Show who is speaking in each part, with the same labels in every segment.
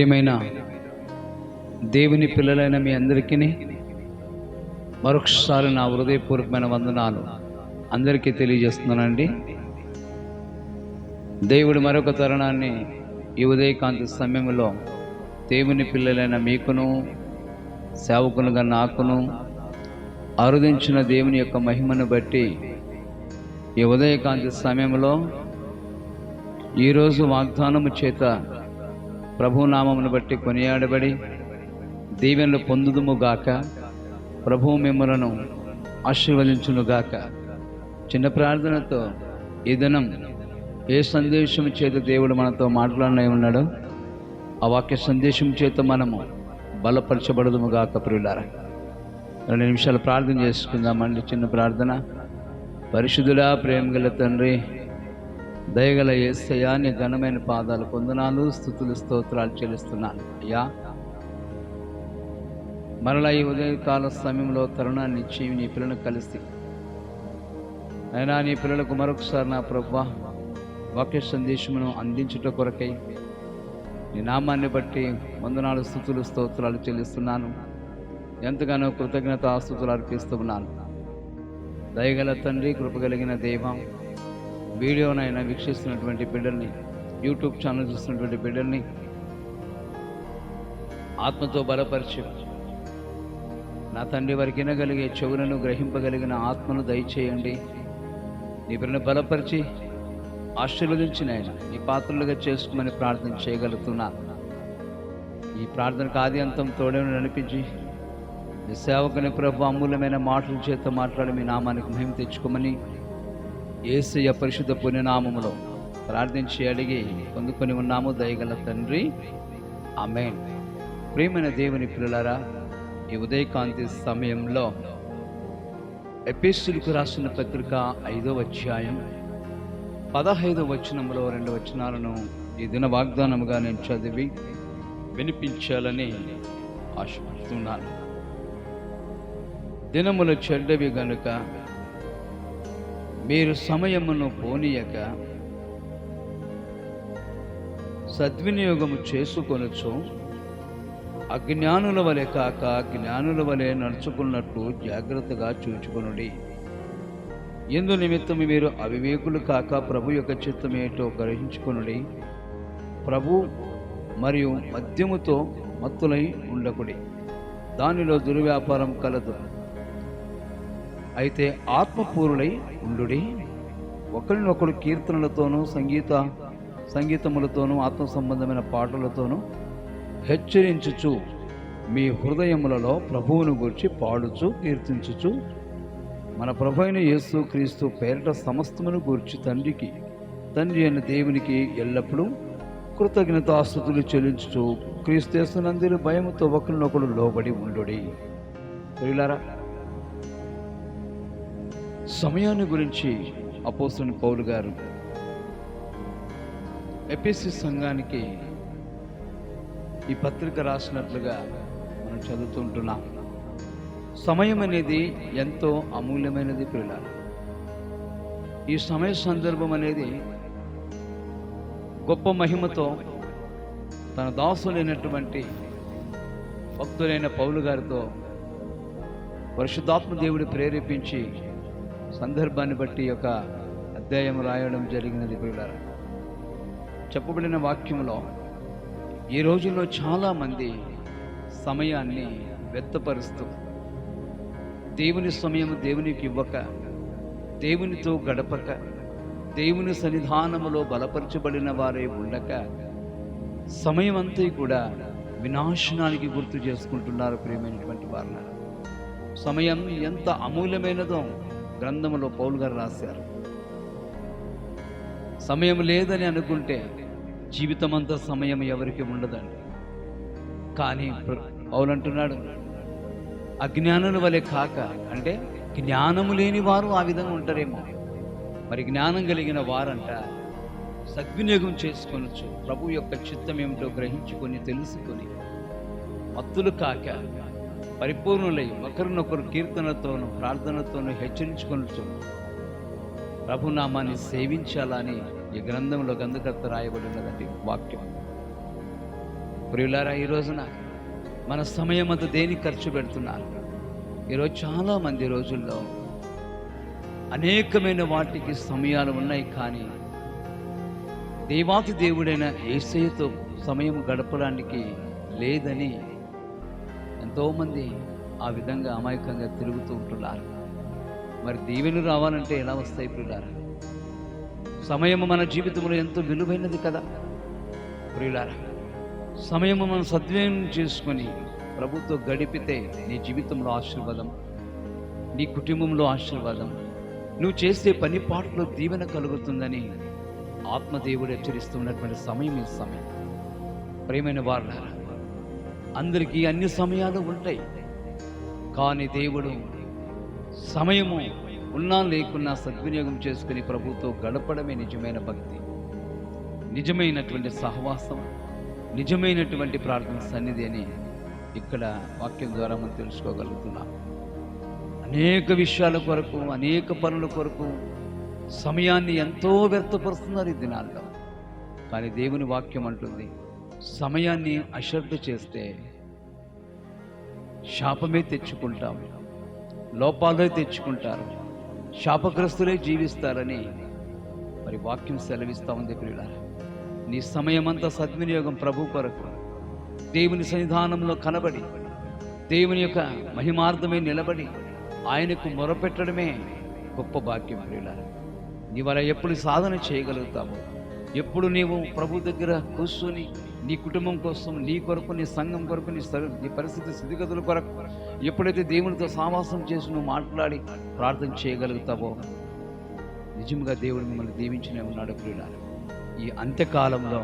Speaker 1: ప్రియమైన దేవుని పిల్లలైన మీ అందరికీ మరొకసారి నా హృదయపూర్వకమైన వందనాలు అందరికీ తెలియజేస్తున్నానండి. దేవుడు మరొక తరుణాన్ని ఈ ఉదయకాంతి సమయంలో దేవుని పిల్లలైన మీకును సేవకులుగా నాకును అరుదించిన దేవుని యొక్క మహిమను బట్టి ఈ ఉదయకాంతి సమయంలో ఈరోజు వాగ్దానము చేత ప్రభునామమును బట్టి కొనియాడబడి దీవెనలు పొందుదుము గాక. ప్రభు మిమ్మలను ఆశీర్వదించును గాక. చిన్న ప్రార్థనతో ఈ దినం ఏ సందేశం చేత దేవుడు మనతో మాట్లాడిన ఉన్నాడో ఆ వాక్య సందేశం చేత మనము బలపరచబడదుము గాక ప్రియులారా. రెండు నిమిషాలు ప్రార్థన చేసుకుందామండి. చిన్న ప్రార్థన. పరిశుద్ధుడా ప్రేమగల తండ్రి దయగల ఏసయ్యా నీ ఘనమైన పాదాలు పొందనాలు స్థుతులు స్తోత్రాలు చెల్లిస్తున్నాను. అయ్యా మరలా ఈ ఉదయకాల సమయంలో తరుణాన్ని ఇచ్చి నీ పిల్లలను కలిసి. అయినా నీ పిల్లలకు మరొకసారి నా ప్రభా వాక్య సందేశమును అందించుట కొరకై నీ నామాన్ని బట్టి వందనాలు స్థుతులు స్తోత్రాలు చెల్లిస్తున్నాను. ఎంతగానో కృతజ్ఞత ఆస్తుతులు అర్పిస్తున్నాను. దయగల తండ్రి కృపగలిగిన దైవం వీడియోనైనా వీక్షిస్తున్నటువంటి బిడ్డల్ని యూట్యూబ్ ఛానల్ చూస్తున్నటువంటి బిడ్డల్ని ఆత్మతో బలపరిచి నా తండ్రి వారికి వినగలిగే చెవులను గ్రహింపగలిగిన ఆత్మను దయచేయండి. నీ బిడ్డను బలపరిచి ఆశీర్వదించి ఆయన నీ పాత్రలుగా చేసుకోమని ప్రార్థన చేయగలుగుతున్నా. ఈ ప్రార్థనకు ఆది అంతం తోడేని నడిపించి నీ సేవకుని ప్రభు అమూల్యమైన మాటల చేత మాట్లాడి మీ నామానికి మహిమ తెచ్చుకోమని ఏసయ పరిశుద్ధ పుణ్యనామములో ప్రార్థించి అడిగి పొందుకొని ఉన్నాము. దయగల తండ్రి. ఆమె ప్రేమైన దేవుని పిల్లలారా ఈ ఉదయకాంతి సమయంలో ఎపిస్టులకు రాసిన పత్రిక ఐదో అధ్యాయం పదహైదో వచనంలో రెండు వచనాలను ఈ దిన వాగ్దానముగా నేను చదివి వినిపించాలని ఆశపడుతున్నాను. దినములు చెడ్డవి గనుక మీరు సమయమును పోనీయక సద్వినియోగము చేసుకొనొచ్చు అజ్ఞానుల వలె కాక జ్ఞానుల వలె నడుచుకున్నట్టు జాగ్రత్తగా చూచుకొనుడి. ఎందు నిమిత్తం మీరు అవివేకులు కాక ప్రభు యొక్క చిత్తమేటో గ్రహించుకొనుడి. ప్రభు మరియు మద్యముతో మత్తులై ఉండకుడి. దానిలో దుర్వ్యాపారం కలదు. అయితే ఆత్మపూరులై ఉండుడి. ఒకరినొకరు కీర్తనలతోనూ సంగీత సంగీతములతోనూ ఆత్మ సంబంధమైన పాటలతోనూ హెచ్చరించుచు మీ హృదయములలో ప్రభువును గురించి పాడుచు కీర్తించుచు మన ప్రభు అయిన యేసు క్రీస్తు పేరిట సమస్తమును గూర్చి తండ్రికి తండ్రి అయిన దేవునికి ఎల్లప్పుడూ కృతజ్ఞతాస్తుతులు చెల్లించుచు క్రీస్తు నందిని భయముతో ఒకరినొకరు లోబడి ఉండుడి. ప్రియులారా సమయాన్ని గురించి అపోస్తుని పౌలు గారు ఎపిసి సంఘానికి ఈ పత్రిక రాసినట్లుగా మనం చదువుతుంటున్నాం సమయం అనేది ఎంతో అమూల్యమైనది పిల్లలు ఈ సమయ సందర్భం అనేది గొప్ప మహిమతో తన దాసులైనటువంటి భక్తులైన పౌలు గారితో పరిశుద్ధాత్మ దేవుడు ప్రేరేపించి సందర్భాన్ని బట్టి యొక్క అధ్యాయం రాయడం జరిగినది కూడా చెప్పబడిన వాక్యంలో ఈ రోజుల్లో చాలామంది సమయాన్ని వ్యక్తపరుస్తూ దేవుని సమయం దేవునికి ఇవ్వక దేవునితో గడపక దేవుని సన్నిధానములో బలపరచబడిన వారే ఉండక సమయం అంతా కూడా వినాశనానికి గుర్తు చేసుకుంటున్నారు ప్రియమైనటువంటి వారు సమయం ఎంత అమూల్యమైనదో గ్రంథంలో పౌలు గారు రాశారు. సమయం లేదని అనుకుంటే జీవితం అంతా సమయం ఎవరికి ఉండదండి. కానీ ప్ర- పౌలు అంటున్నాడు అజ్ఞానుల వలె కాక అంటే జ్ఞానము లేని వారు ఆ విధంగా ఉంటారేమో. మరి జ్ఞానం కలిగిన వారంట సద్వినియోగం చేసుకొనొచ్చు. ప్రభు యొక్క చిత్తం ఏమిటో గ్రహించుకొని తెలుసుకొని మత్తులు కాక పరిపూర్ణులై ఒకరినొకరు కీర్తనతోనూ ప్రార్థనతోనూ హెచ్చరించుకొనొచ్చు ప్రభునామాన్ని సేవించాలని ఈ గ్రంథంలో గంధకర్త రాయబడి ఉన్నదండి వాక్యం. ప్రియులారా ఈ రోజున మన సమయం అంతా దేనికి ఖర్చు పెడుతున్నారు? ఈరోజు చాలామంది రోజుల్లో అనేకమైన వాటికి సమయాలు ఉన్నాయి కానీ దేవాతి దేవుడైన ఏసయ్యతో సమయం గడపడానికి లేదని ఎంతోమంది ఆ విధంగా అమాయకంగా తిరుగుతూ ఉంటున్నారు. మరి దీవెను రావాలంటే ఎలా వస్తాయి ప్రియులారా? సమయం మన జీవితంలో ఎంతో విలువైనది కదా ప్రియులారా. సమయము మనం సద్వినియోగం చేసుకొని ప్రభుత్వం గడిపితే నీ జీవితంలో ఆశీర్వాదం నీ కుటుంబంలో ఆశీర్వాదం నువ్వు చేసే పని పాటలో దీవెన కలుగుతుందని ఆత్మదేవుడు హెచ్చరిస్తున్నటువంటి సమయం ఈ సమయం. ప్రేమైన వారులారా అందరికీ అన్ని సమయాలు ఉంటాయి. కానీ దేవుడు సమయము ఉన్నా లేకున్నా సద్వినియోగం చేసుకుని ప్రభుతో గడపడమే నిజమైన భక్తి. నిజమైనటువంటి సహవాసం నిజమైనటువంటి ప్రార్థన సన్నిధి అని ఇక్కడ వాక్యం ద్వారా మనం తెలుసుకోగలుగుతున్నాం. అనేక విషయాల కొరకు అనేక పనుల కొరకు సమయాన్ని ఎంతో వ్యర్థపరుస్తున్నారు ఈ దినాల్లో. కానీ దేవుని వాక్యం అంటుంది సమయాన్ని అశ్రద్ధ చేస్తే శాపమే తెచ్చుకుంటాం లోపాలే తెచ్చుకుంటారు. శాపగ్రస్తులే జీవిస్తారని మరి వాక్యం సెలవిస్తా ఉంది ప్రియుల నీ సమయమంతా సద్వినియోగం ప్రభు కొరకు. దేవుని సన్నిధానంలో కనబడి దేవుని యొక్క మహిమార్థమే నిలబడి ఆయనకు మొరపెట్టడమే గొప్ప భాగ్యం ప్రియుల నీ వల్ల ఎప్పుడు సాధన చేయగలుగుతావు ఎప్పుడు నీవు ప్రభు దగ్గర కూర్చొని నీ కుటుంబం కోసం నీ కొరకు నీ సంఘం కొరకు నీ సరి- నీ పరిస్థితి స్థితిగతుల కొరకు ఎప్పుడైతే దేవునితో సావాసం చేసి నువ్వు మాట్లాడి ప్రార్థన చేయగలుగుతావో నిజంగా దేవుడు మిమ్మల్ని దీవించనే ఉన్నాడు ప్రియుల ఈ అంత్యకాలంలో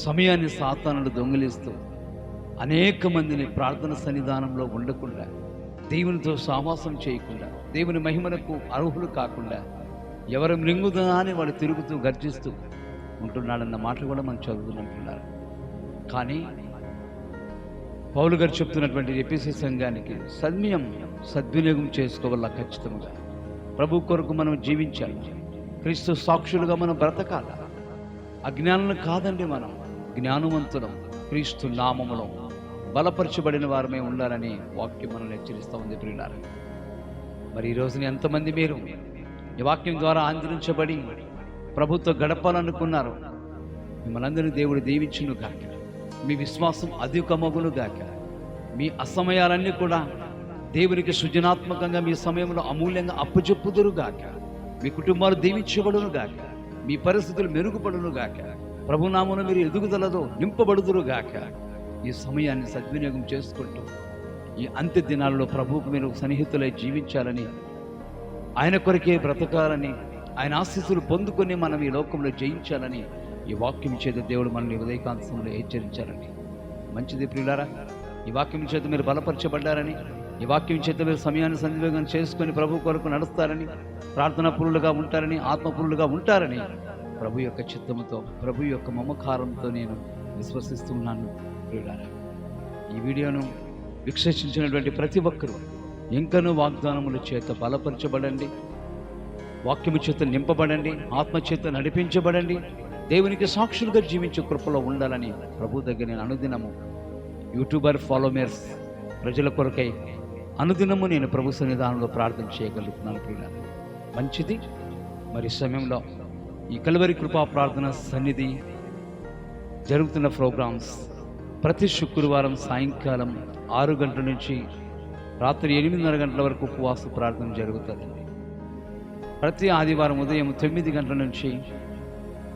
Speaker 1: సమయాన్ని సాతానులు దొంగిలిస్తూ అనేక మందిని ప్రార్థన సన్నిధానంలో ఉండకుండా దేవునితో సావాసం చేయకుండా దేవుని మహిమలకు అర్హులు కాకుండా ఎవరు మృంగుదా అని వాడు తిరుగుతూ గర్జిస్తూ ఉంటున్నాడన్న మాట కూడా మనం చదువుతుంటున్నారు కానీ పౌలు గారు చెప్తున్నటువంటి ఎపిసి సంఘానికి సద్మయం సద్వినియోగం చేసుకోవాల ఖచ్చితంగా. ప్రభు కొరకు మనం జీవించాలి. క్రీస్తు సాక్షులుగా మనం బ్రతకాలి. అజ్ఞానులు కాదండి మనం. జ్ఞానవంతులం క్రీస్తు నామములో బలపరచబడిన వారమే ఉండాలని వాక్యం మనల్ని హెచ్చరిస్తూ ఉంది ప్రియులారు. మరి ఈ రోజున ఎంతమంది మీరు ఈ వాక్యం ద్వారా ఆందరించబడి ప్రభుత్వ గడపాలనుకున్నారు. మిమ్మల్ని అందరినీ దేవుడు దీవించును గాక మీ విశ్వాసం అధికమగును గాక. మీ అసమయాలన్నీ కూడా దేవునికి సృజనాత్మకంగా మీ సమయంలో అమూల్యంగా అప్పచెప్పుదురు గాక. మీ కుటుంబాలు దీవించబడును గాక. మీ పరిస్థితులు మెరుగుపడును గాక. ప్రభునామను మీరు ఎదుగుదలతో నింపబడుదురు గాక. ఈ సమయాన్ని సద్వినియోగం చేసుకుంటూ ఈ అంత్య దినాల్లో ప్రభువుకు మీరు సన్నిహితులై జీవించాలని ఆయన కొరకే బ్రతకాలని ఆయన ఆశీస్సులు పొందుకొని మనం ఈ లోకంలో జయించాలని ఈ వాక్యం చేత దేవుడు మనల్ని ఉదయకాంతంలో హెచ్చరించారండి మంచిది ప్రియులారా ఈ వాక్యం చేత మీరు బలపరచబడ్డారని ఈ వాక్యం చేత మీరు సమయాన్ని సద్వినియోగం చేసుకొని ప్రభు కొరకు నడుస్తారని ప్రార్థనా పురులుగా ఉంటారని ఆత్మపురులుగా ఉంటారని ప్రభు యొక్క చిత్తముతో ప్రభు యొక్క మమకారంతో నేను విశ్వసిస్తున్నాను ప్రియులారా. ఈ వీడియోను వీక్షించినటువంటి ప్రతి ఒక్కరూ ఇంకనూ వాగ్దానముల చేత బలపరచబడండి వాక్యము చేత నింపబడండి ఆత్మ చేత నడిపించబడండి దేవునికి సాక్షులుగా జీవించే కృపలో ఉండాలని ప్రభు దగ్గర నేను అనుదినము. యూట్యూబర్ ఫాలోమర్స్ ప్రజల కొరకై అనుదినము నేను ప్రభు సన్నిధానంలో ప్రార్థన చేయగలుగుతున్నాను ప్రియుల మంచిది. మరి సమయంలో ఈ కలువరి కృపా ప్రార్థన సన్నిధి జరుగుతున్న ప్రోగ్రామ్స్ ప్రతి శుక్రవారం సాయంకాలం ఆరు గంటల నుంచి రాత్రి ఎనిమిదిన్నర గంటల వరకు ఉపవాస ప్రార్థన జరుగుతుంది. ప్రతి ఆదివారం ఉదయం తొమ్మిది గంటల నుంచి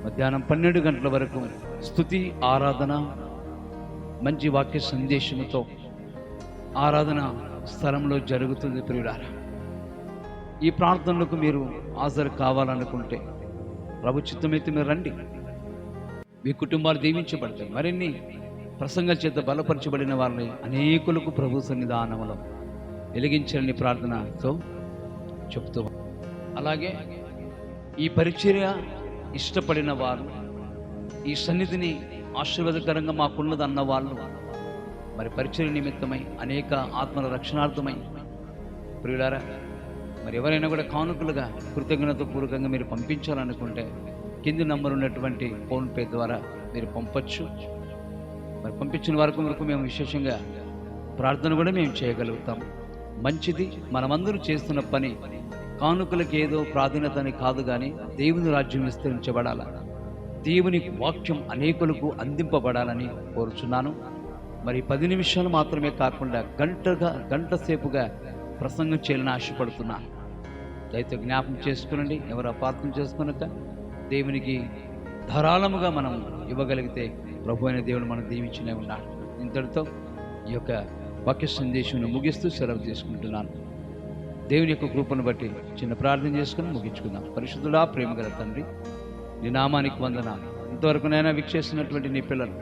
Speaker 1: మధ్యాహ్నం పన్నెండు గంటల వరకు స్థుతి ఆరాధన మంచి వాక్య సందేశంతో ఆరాధన స్థలంలో జరుగుతుంది ప్రియుడారా ఈ ప్రార్థనలకు మీరు హాజరు కావాలనుకుంటే ప్రభు చిత్తమైతే మీరు రండి. మీ కుటుంబాలు దీవించబడతాయి. మరిన్ని ప్రసంగాల చేత బలపరచబడిన వారిని అనేకులకు ప్రభు సన్నిధానములో వెలిగించాలని ప్రార్థనతో చెప్తూ అలాగే ఈ పరిచర్య ఇష్టపడిన వారు ఈ సన్నిధిని ఆశీర్వాదకరంగా మాకున్నది అన్న వాళ్ళు మరి పరిచయ నిమిత్తమై అనేక ఆత్మల రక్షణార్థమై. ప్రియులారా మరి ఎవరైనా కూడా కానుకలుగా కృతజ్ఞత పూర్వకంగా మీరు పంపించాలనుకుంటే కింది నంబర్ ఉన్నటువంటి ఫోన్పే ద్వారా మీరు పంపచ్చు. మరి పంపించిన వరకు వరకు మేము విశేషంగా ప్రార్థన కూడా మేము చేయగలుగుతాం. మంచిది మనమందరూ చేస్తున్న పని కానుకలకు ఏదో ప్రాధాన్యత అని కాదు కానీ దేవుని రాజ్యం విస్తరించబడాల దేవుని వాక్యం అనేకులకు అందింపబడాలని కోరుచున్నాను. మరి పది నిమిషాలు మాత్రమే కాకుండా గంటగా గంట సేపుగా ప్రసంగం చేయాలని ఆశపడుతున్నాను దయతో జ్ఞాపకం చేసుకునండి. ఎవరు అపార్థం చేసుకునక దేవునికి ధారాళముగా మనం ఇవ్వగలిగితే ప్రభు అయిన దేవుడు మనం దీవించినే ఉన్నాడు. ఇంతటితో ఈ యొక్క వాక్య సందేశం ముగిస్తూ సెలవు తీసుకుంటున్నాను దేవుని యొక్క కృపను బట్టి చిన్న ప్రార్థన చేసుకుని ముగించుకుందాం. పరిశుద్ధులా ప్రేమ గల తండ్రి నీ నామానికి వందన ఇంతవరకు నైనా వీక్షేస్తున్నటువంటి నీ పిల్లలు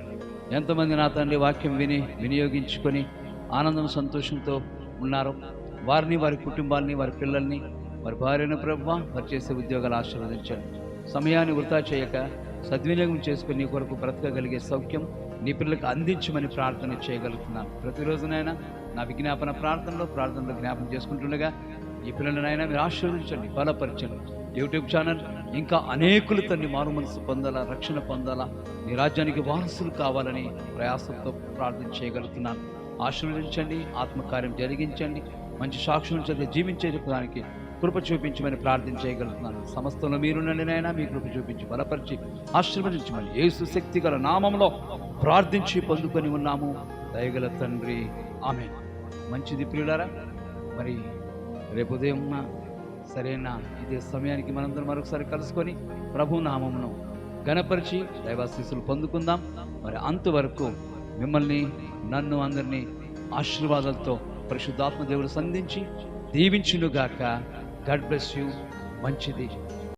Speaker 1: ఎంతమంది నా తండ్రి వాక్యం విని వినియోగించుకొని ఆనందం సంతోషంతో ఉన్నారు. వారిని వారి కుటుంబాలని వారి పిల్లల్ని వారి భార్యను ప్రభు వారు చేసే ఉద్యోగాలు ఆశీర్వదించండి. సమయాన్ని వృధా చేయక సద్వినియోగం చేసుకుని నీ కొరకు బ్రతకగలిగే సౌఖ్యం నీ పిల్లలకు అందించమని ప్రార్థన చేయగలుగుతున్నాను. ప్రతిరోజునైనా నా విజ్ఞాపన ప్రార్థనలో ప్రార్థనలో జ్ఞాపం చేసుకుంటుండగా ఈ పిల్లలనైనా మీరు ఆశీర్వదించండి బలపరచండి. యూట్యూబ్ ఛానల్ ఇంకా అనేకులు తన్ని మారు మనసు పొందాలా రక్షణ పొందాలా నీ రాజ్యానికి వారసులు కావాలని ప్రయాసంతో ప్రార్థన చేయగలుగుతున్నాను. ఆశీర్వదించండి ఆత్మకార్యం జరిగించండి మంచి సాక్షులు చదివి జీవించే జీవించేదానికి కృప చూపించమని ప్రార్థన చేయగలుగుతున్నాను. సమస్తంలో మీరుండండి నాయనా మీ కృప చూపించి బలపరిచి ఆశీర్వదించమని యేసు శక్తి గల నామంలో ప్రార్థించి పొందుకొని ఉన్నాము. దయగల తండ్రి. ఆమె మంచిది ప్రియులారా మరి రేపు ఉదయం సరైన ఇదే సమయానికి మనందరం మరొకసారి కలుసుకొని ప్రభు నామమును గణపరిచి దైవాశీస్సులు పొందుకుందాం. మరి అంతవరకు మిమ్మల్ని నన్ను అందరినీ ఆశీర్వాదాలతో పరిశుద్ధాత్మ దేవుడు సంధించి దీవించునుగాక. God bless you. మంచిది.